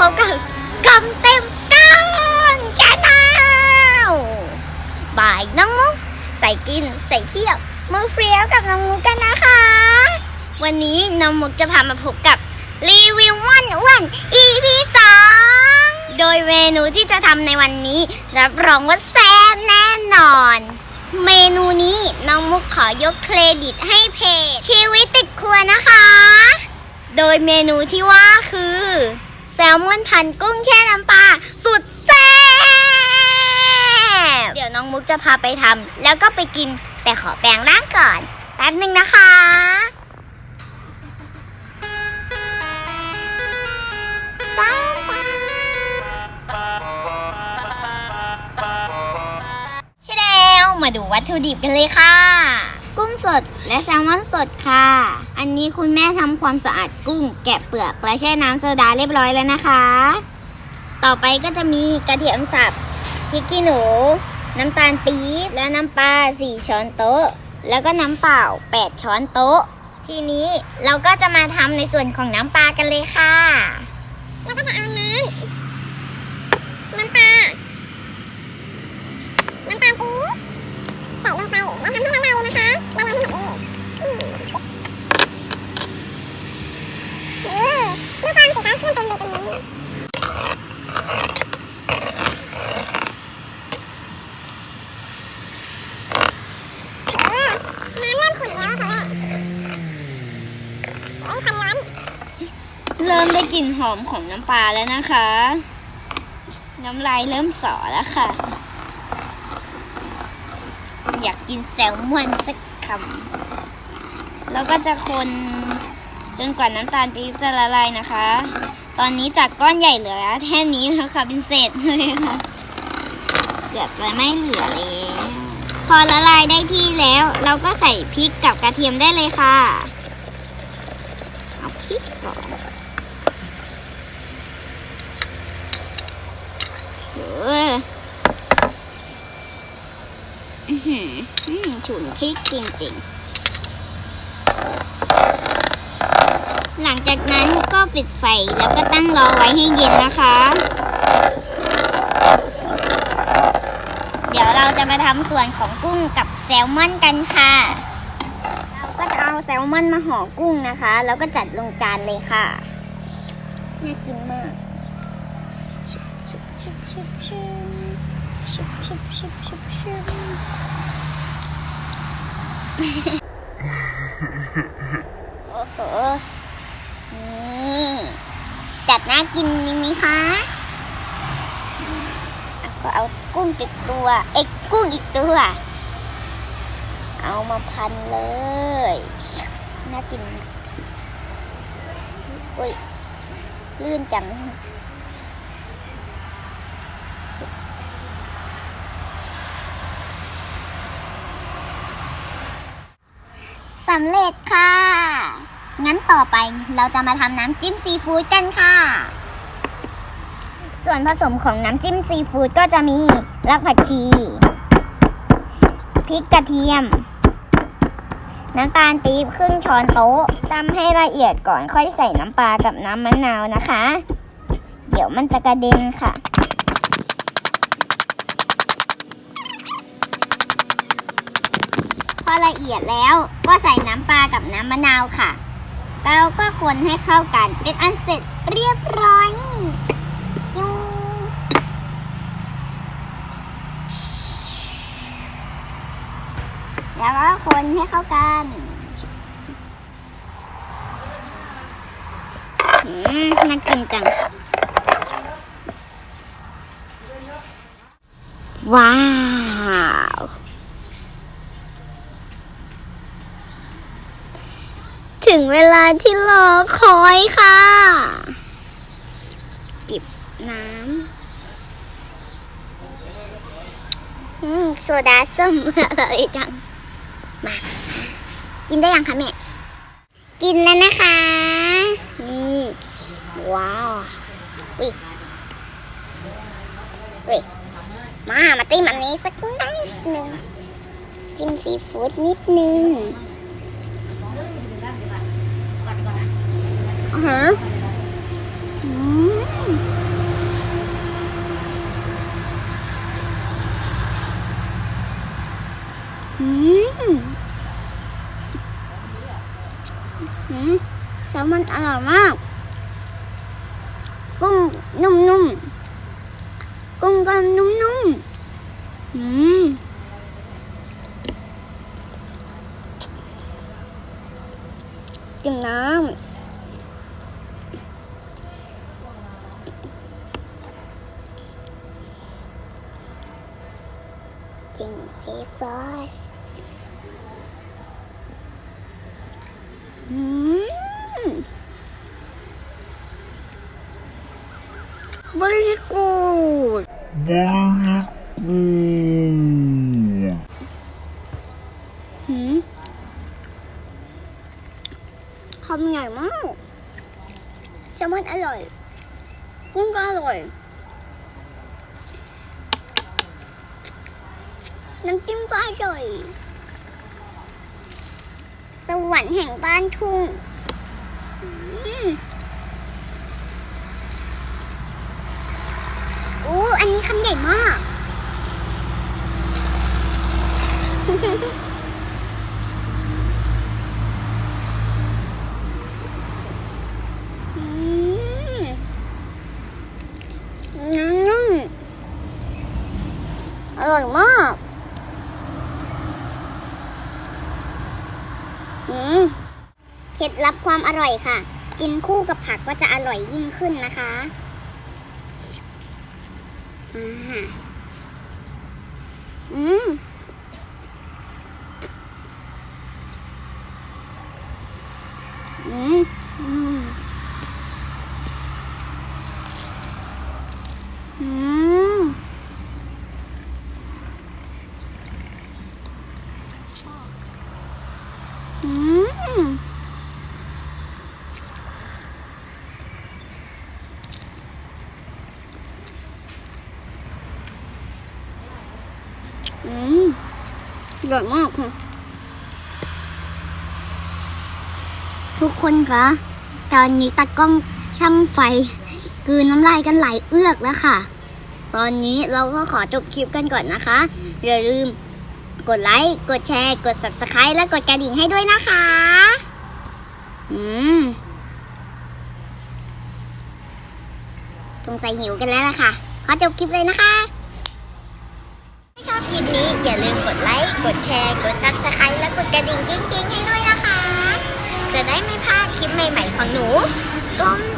พบกับกำเต็มกันชนแนลบ่ายน้องมุกใส่กินใส่เที่ยวมือเฟรียวกับน้องมุกกันนะคะ วันนี้น้องมุกจะพามาพบกับรีวิววันวัน EP สองโดยเมนูที่จะทำในวันนี้ รับรองว่าแซ่บแน่นอน เมนูนี้น้องมุกขอยกเครดิตให้เพจชีวิตติดครัวนะคะ โดยเมนูที่ว่าคือ แซลมอนพันกุ้งแช่น้ำปลาสุดแซ่บ เดี๋ยวน้องมุกจะพาไปทำแล้วก็ไปกินแต่ขอแปลงร่างก่อนแป๊บหนึ่งนะคะใช่แล้วมาดูวัตถุดิบกันเลยค่ะ กุ้งสดและแซลมอนสดค่ะ อันนี้คุณแม่ทำความสะอาดกุ้ง แกะเปลือกและแช่น้ำโซดาเรียบร้อยแล้วนะคะ ต่อไปก็จะมีกระเทียมสับพริกขี้หนู น้ำตาลปี๊บและน้ำปลา4ช้อนโต๊ะ แล้วก็น้ำเปล่า 8 ช้อนโต๊ะ ทีนี้เราก็จะมาทำในส่วนของน้ำปลากันเลยค่ะแล้วก็จะเอาน้ำน้ำปลาน้ำตาปี๊ มาทำที่เราเายนะคะเาเมที่นูดูายเริ่มได้กลิ่นหอมของน้ำปลาแล้วนะคะ น้ำลายเริ่มสอแล้วค่ะ อยากกินแซลมอนสักคำแล้วก็จะคนจนกว่าน้ำตาลปี๊บจะละลายนะคะ ตอนนี้จากก้อนใหญ่เหลือแค่นี้แล้วค่ะเป็นเศษเลยค่ะ เกือบจะไม่เหลือแล้วพอละลายได้ที่แล้ว เราก็ใส่พริกกับกระเทียมได้เลยค่ะ เอาพริกก่อน เอออื้อหืออื้อ ฉุนพริกจริงๆ หลังจากนั้นก็ปิดไฟแล้วก็ตั้งรอไว้ให้เย็นนะคะ เดี๋ยวเราจะมาทำส่วนของกุ้งกับแซลมอนกันค่ะ เราก็จะเอาแซลมอนมาห่อกุ้งนะคะ แล้วก็จัดลงจานเลยค่ะ น่ากินมากชุบชุบชุบชุบชุบชุบชุบชุบชุบ โอ้โหนี่จัดน่ากินจริงไหมคะอะก็เอากุ้งติดตัว เอ็กกุ้งอีกตัว เอามาพันเลย น่ากินอุ้ยลื่นจังำเร็จค่ะ งั้นต่อไปเราจะมาทำน้ำจิ้มซีฟู้ดกันค่ะ ส่วนผสมของน้ำจิ้มซีฟู้ดก็จะมีรากผักชี พริกกระเทียม น้ำตาลปี๊บครึ่งช้อนโต๊ะตำให้ละเอียดก่อนค่อยใส่น้ำปลากับน้ำมะนาวนะคะ เดี๋ยวมันจะกระเด็นค่ะ พอละเอียดแล้ว ก็ใส่น้ำปลากับน้ำมะนาวค่ะ แล้วก็คนให้เข้ากัน เป็นอันเสร็จเรียบร้อยยูแล้วก็คนให้เข้ากันน่ากินจัง ว้าว ถึงเวลาที่รอคอยค่ะ จิบน้ำอืมโซดาส้มอร่อยจัง มา กินได้ยังคะแม่ กินแล้วนะคะ นี่ ว้าววิวิมา มาจิ้มอันนี้สักนิดหนึ่งจิ้มซีฟู้ดนิดนึง hả? Ừ. Ừ. Sao mình ăn rồi mà? Con nung nung. Con con nung nung. 嗯。Mm. ำจิงเซฟอสอืม very good Very good. หืมคำใหญ่มากแซลมอ น้ำจิ้มก็อร่อย สวรรค์แห่งบ้านทุ่งอืมอู้อันนี้คำใหญ่มากอร่อยมาก อืม เคล็ดลับความอร่อยค่ะ กินคู่กับผักก็จะอร่อยยิ่งขึ้นนะคะอ่าอืมอืมอืมอืมอืม อืมอร่อยมากค่ะ ทุกคนคะ ตอนนี้ตากล้องช่างไฟกืนน้ำลายกันไหลเอื้อกแล้วค่ะ ตอนนี้เราก็ขอจบคลิปกันก่อนนะคะ อย่าลืมกดไลค์ กดแชร์ กด subscribe และกดกระดิ่งให้ด้วยนะคะ อืมสงสัยหิวกันแล้วล่ะค่ะ ขอจบคลิปเลยนะคะ ถ้าชอบคลิปนี้ อย่าลืมกดไลค์ กดแชร์ กด subscribe และกดกระดิ่งกิ๊งๆ ให้ด้วยนะคะ จะได้ไม่พลาดคลิปใหม่ๆของหนูกลมเต